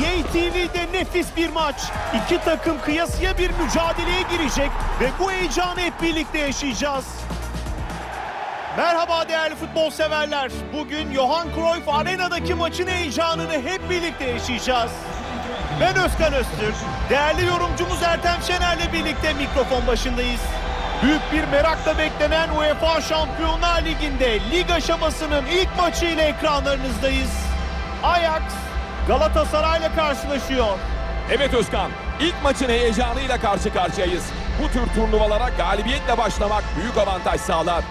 YTV'de nefis bir maç. İki takım kıyasıya bir mücadeleye girecek ve bu heyecanı hep birlikte yaşayacağız. Merhaba değerli futbol severler. Bugün Johan Cruyff Arena'daki maçın heyecanını hep birlikte yaşayacağız. Ben Özkan Öztürk. Değerli yorumcumuz Ertem Şener'le birlikte mikrofon başındayız. Büyük bir merakla beklenen UEFA Şampiyonlar Ligi'nde lig aşamasının ilk maçıyla ekranlarınızdayız. Ajax Galatasaray'la karşılaşıyor. Evet Özkan, ilk maçın heyecanıyla karşı karşıyayız. Bu tür turnuvalara galibiyetle başlamak büyük avantaj sağlar.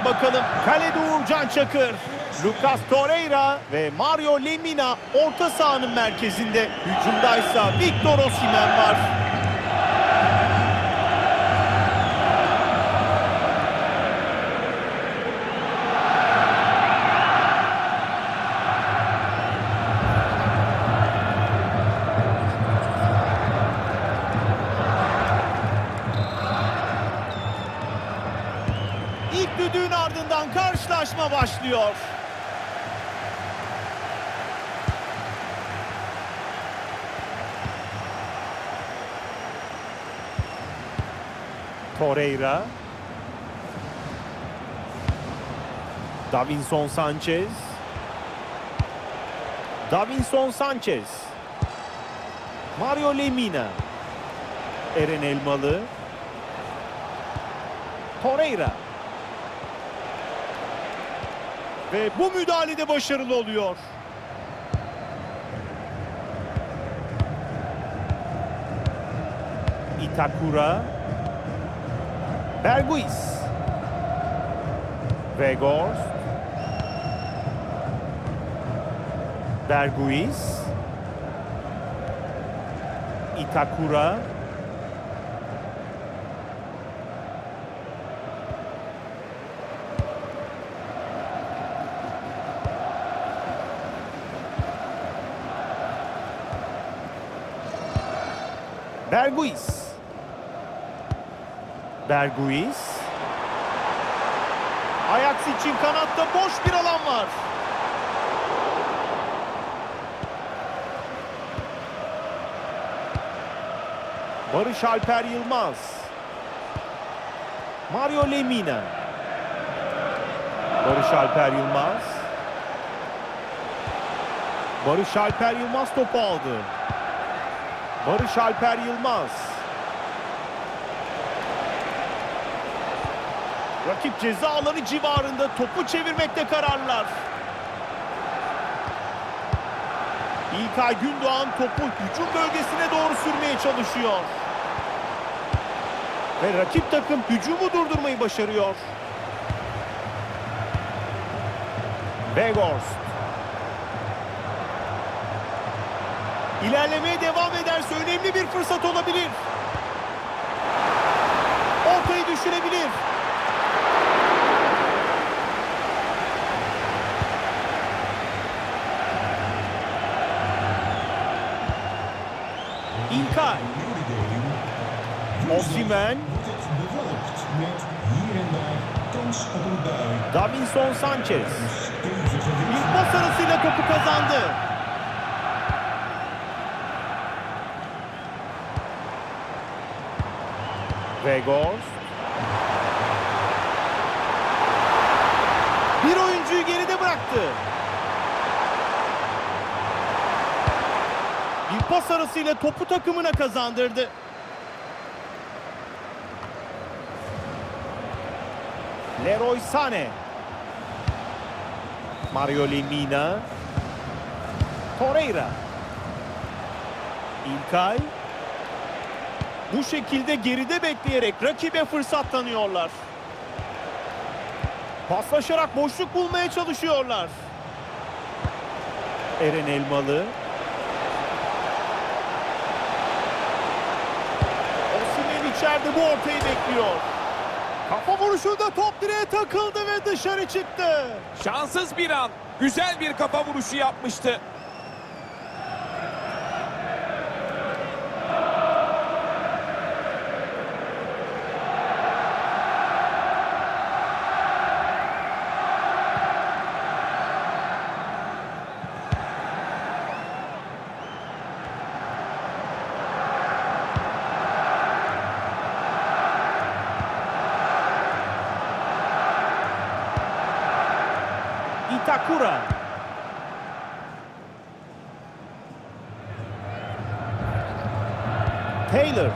11'ine bakalım. Kalede Uğurcan Çakır, Lucas Torreira ve Mario Lemina orta sahanın merkezinde. Hücumdaysa Victor Osimhen var. Torreira. Davinson Sanchez. Davinson Sanchez. Mario Lemina. Eren Elmalı. Torreira. Ve bu müdahalede başarılı oluyor. Itakura. Berghuis. Weghorst. Berghuis. Itakura. Berghuis. Berguis. Ajax için kanatta boş bir alan var. Barış Alper Yılmaz. Mario Lemina. Barış Alper Yılmaz. Barış Alper Yılmaz topu aldı. Barış Alper Yılmaz. Rakip ceza alanı civarında topu çevirmekte kararlılar. İlkay Gündoğan topu hücum bölgesine doğru sürmeye çalışıyor. Ve rakip takım hücumu durdurmayı başarıyor. Weghorst. İlerlemeye devam ederse önemli bir fırsat olabilir. Ortayı düşürebilir. Bui. Davinson Sanchez. Bir pas arasıyla topu kazandı. Vegors. Bir oyuncuyu geride bıraktı. Bir pas arasıyla topu takımına kazandırdı. Leroy Sané. Mario Lemina. Torreira. İlkay. Bu şekilde geride bekleyerek rakibe fırsat tanıyorlar. Paslaşarak boşluk bulmaya çalışıyorlar. Eren Elmalı. Osimhen içeride bu ortayı bekliyor. Kafa vuruşunda top direğe takıldı ve dışarı çıktı. Şanssız bir an. Güzel bir kafa vuruşu yapmıştı. Itakura. Taylor.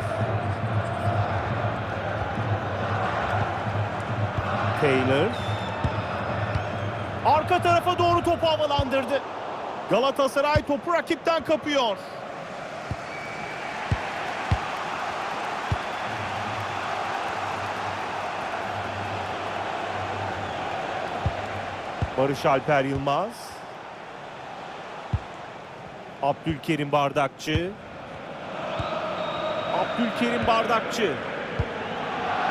Taylor. Arka tarafa doğru topu havalandırdı. Galatasaray topu rakipten kapıyor. Barış Alper Yılmaz. Abdülkerim Bardakçı. Abdülkerim Bardakçı.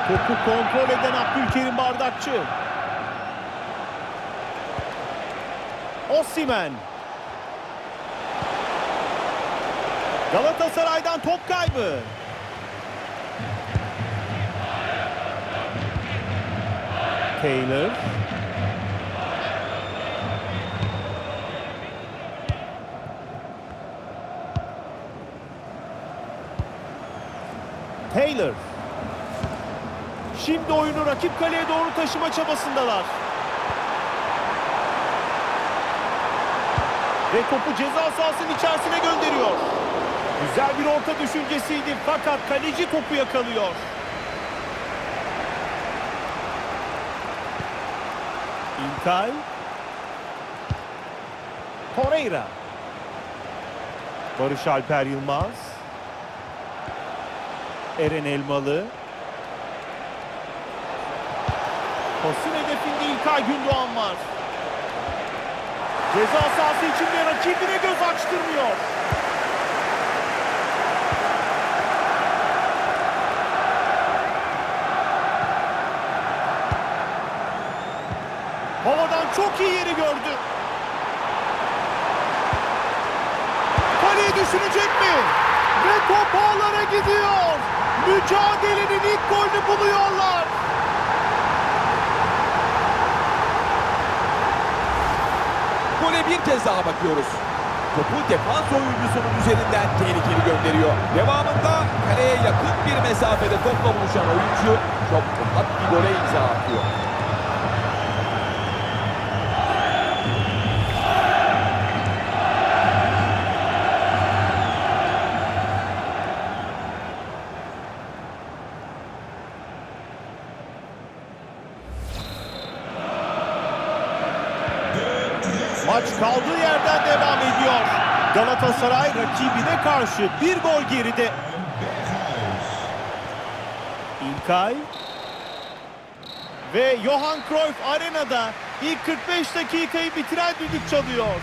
Topu kontrol eden Abdülkerim Bardakçı. Osimhen. Galatasaray'dan top kaybı. Taylor. Şimdi oyunu rakip kaleye doğru taşıma çabasındalar. Ve topu ceza sahasının içerisine gönderiyor. Güzel bir orta düşüncesiydi fakat kaleci topu yakalıyor. İlkay. Torreira. Barış Alper Yılmaz. Eren Elmalı. Pasın hedefinde İlkay Gündoğan var. Ceza sahası içinde rakibine göz açtırmıyor. Havadan çok iyi yeri gördü. Kaleye düşünecek mi? Ve top ağlara gidiyor. Mücadelenin ilk golünü buluyorlar. Gole bir kez daha bakıyoruz. Topu defans oyuncusunun üzerinden tehlikeli gönderiyor. Devamında kaleye yakın bir mesafede topla buluşan oyuncu çok rahat bir gole imza atıyor. Maç kaldığı yerden devam ediyor. Galatasaray rakibine karşı bir gol geride. İlkay ve Johan Cruyff Arena'da ilk 45 dakikayı bitiren düdük çalıyor.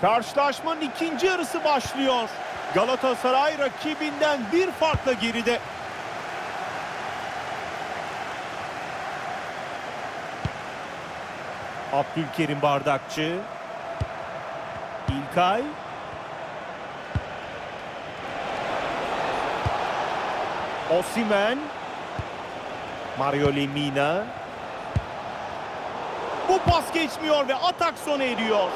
Karşılaşmanın ikinci yarısı başlıyor. Galatasaray rakibinden bir farkla geride. Abdülkerim Bardakçı. İlkay. Osimen. Mario Lemina. Bu pas geçmiyor ve atak sona eriyor.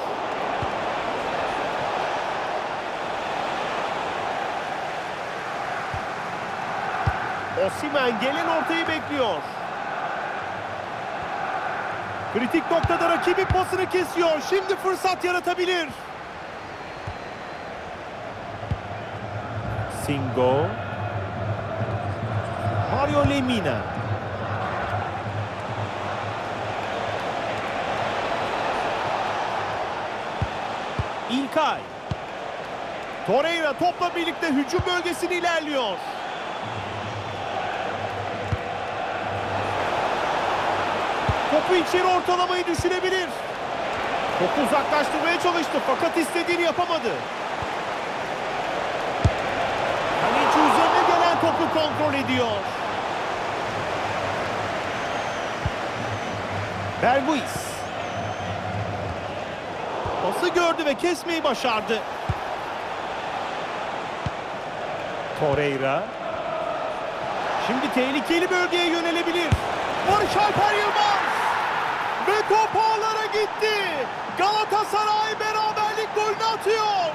Osimen gelen ortayı bekliyor. Kritik noktada rakibi pasını kesiyor. Şimdi fırsat yaratabilir. Singo. Mario Lemina. İlkay. Torreira topla birlikte hücum bölgesine ilerliyor. Topu içeri ortalamayı düşünebilir. Topu uzaklaştırmaya çalıştı fakat istediğini yapamadı. Kaleci üzerine gelen topu kontrol ediyor. Berguiz. Pası gördü ve kesmeyi başardı. Torreira. Şimdi tehlikeli bölgeye yönelebilir. Barış Alper Yılmaz. Ve top ağlara gitti. Galatasaray beraberlik golünü atıyor.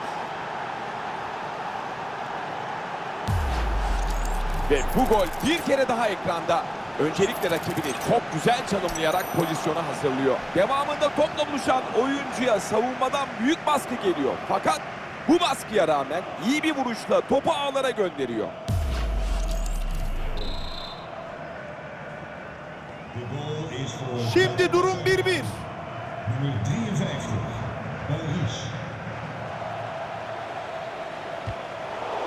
Ve bu gol bir kere daha ekranda. Öncelikle rakibini çok güzel çalımlayarak pozisyona hazırlıyor. Devamında topla buluşan oyuncuya savunmadan büyük baskı geliyor. Fakat bu baskıya rağmen iyi bir vuruşla topu ağlara gönderiyor. Şimdi durum 1-1. nummer 53. Belgisch.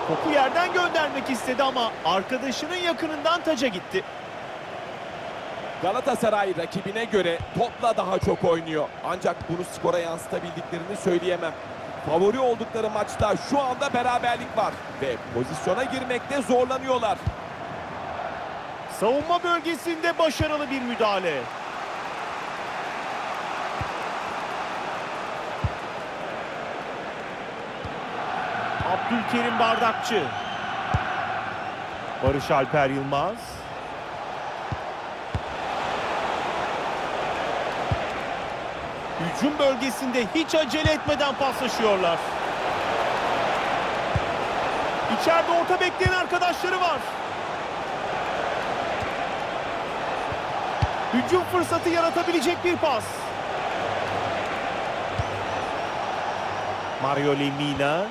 Topu yerden göndermek istedi ama arkadaşının yakınından taca gitti. Galatasaray rakibine göre topla daha çok oynuyor. Ancak bunu skora yansıtabildiklerini söyleyemem. Favori oldukları maçta şu anda beraberlik var ve pozisyona girmekte zorlanıyorlar. Savunma bölgesinde başarılı bir müdahale. Abdülkerim Bardakçı. Barış Alper Yılmaz. Hücum bölgesinde hiç acele etmeden paslaşıyorlar. İçeride orta bekleyen arkadaşları var. Hücum fırsatı yaratabilecek bir pas. Mario Lemina.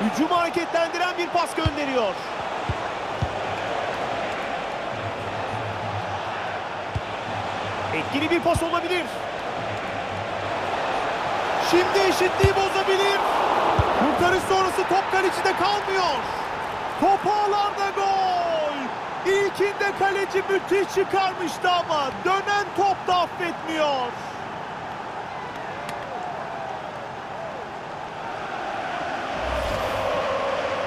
Hücumu hareketlendiren bir pas gönderiyor. Etkili bir pas olabilir. Şimdi eşitliği bozabilir. Kurtarış sonrası top kalecide kalmıyor. Top ağlarda gol. İlkinde kaleci müthiş çıkarmıştı ama dönen top da affetmiyor.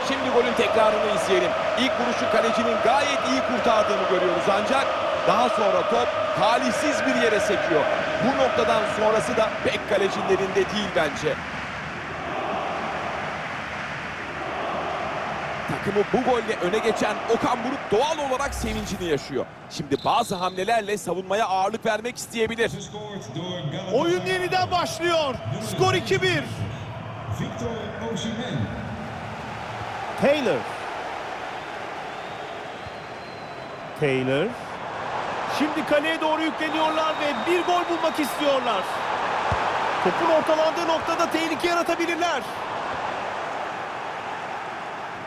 Şimdi golün tekrarını izleyelim. İlk vuruşu kalecinin gayet iyi kurtardığını görüyoruz ancak daha sonra top talihsiz bir yere sekiyor. Bu noktadan sonrası da pek kalecinin elinde değil bence. Takımı bu golle öne geçen Okan Buruk doğal olarak sevincini yaşıyor. Şimdi bazı hamlelerle savunmaya ağırlık vermek isteyebilir. Oyun yeniden başlıyor. Skor 2-1. Victor Osimhen. Taylor. Taylor. Şimdi kaleye doğru yükleniyorlar ve bir gol bulmak istiyorlar. Topun ortalandığı noktada tehlike yaratabilirler.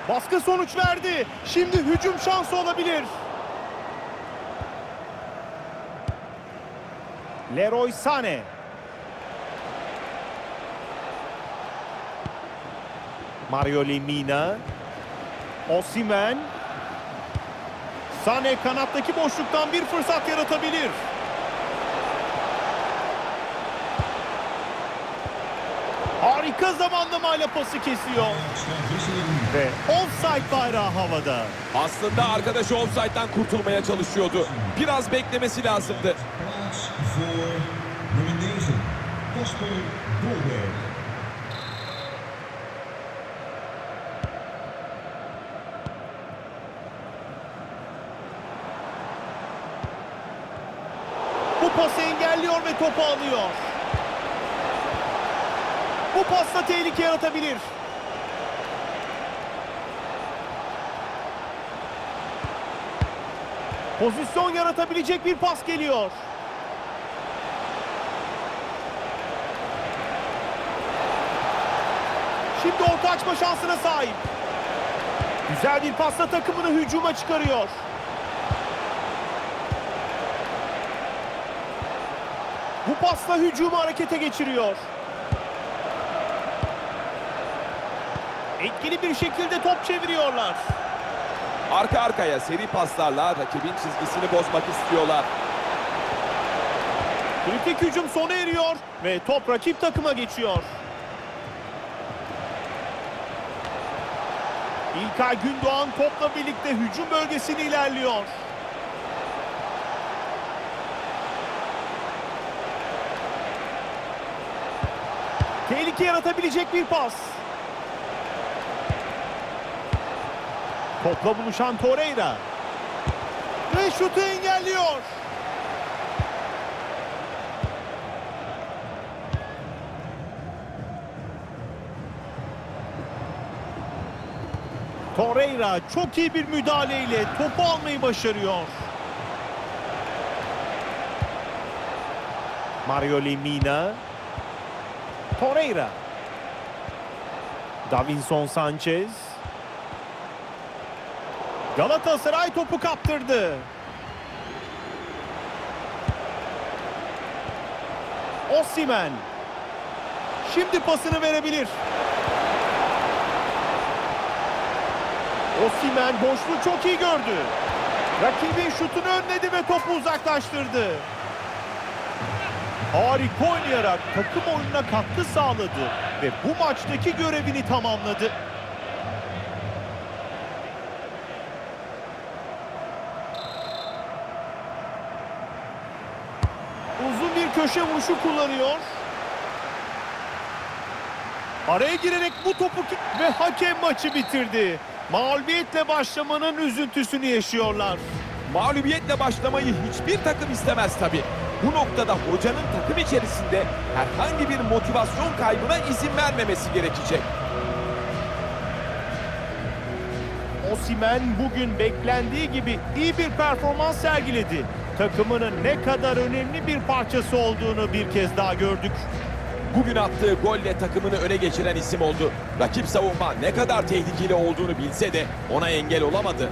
Baskı sonuç verdi. Şimdi hücum şansı olabilir. Leroy Sané. Mario Lemina. Osimen. Sane kanattaki boşluktan bir fırsat yaratabilir. Harika zamanlamayla pası kesiyor. Ve offside bayrağı havada. Aslında arkadaşı offside'dan kurtulmaya çalışıyordu. Biraz beklemesi lazımdı. Plaats voor nummer 9. Kasper Dolberg. Bu pası engelliyor ve topu alıyor. Bu pasla tehlike yaratabilir. Pozisyon yaratabilecek bir pas geliyor. Şimdi orta açma şansına sahip. Güzel bir pasla takımını hücuma çıkarıyor. Bu pasla hücumu harekete geçiriyor. Etkili bir şekilde top çeviriyorlar. Arka arkaya seri paslarla rakibin çizgisini bozmak istiyorlar. Kritik hücum sona eriyor ve top rakip takıma geçiyor. İlkay Gündoğan topla birlikte hücum bölgesine ilerliyor. Tehlike yaratabilecek bir pas. Topla buluşan Torreira. Ve şutu engelliyor. Torreira çok iyi bir müdahaleyle topu almayı başarıyor. Mario Lemina. Torreira. Davinson Sanchez. Galatasaray topu kaptırdı. Osimhen. Şimdi pasını verebilir. Osimhen boşluğu çok iyi gördü. Rakibin şutunu önledi ve topu uzaklaştırdı. Harika oynayarak takım oyununa katkı sağladı ve bu maçtaki görevini tamamladı. Uzun bir köşe vuruşu kullanıyor. Araya girerek bu topu ve hakem maçı bitirdi. Mağlubiyetle başlamanın üzüntüsünü yaşıyorlar. Mağlubiyetle başlamayı hiçbir takım istemez tabii. Bu noktada hocanın takım içerisinde herhangi bir motivasyon kaybına izin vermemesi gerekecek. Osimhen bugün beklendiği gibi iyi bir performans sergiledi. Takımının ne kadar önemli bir parçası olduğunu bir kez daha gördük. Bugün attığı golle takımını öne geçiren isim oldu. Rakip savunma ne kadar tehlikeli olduğunu bilse de ona engel olamadı.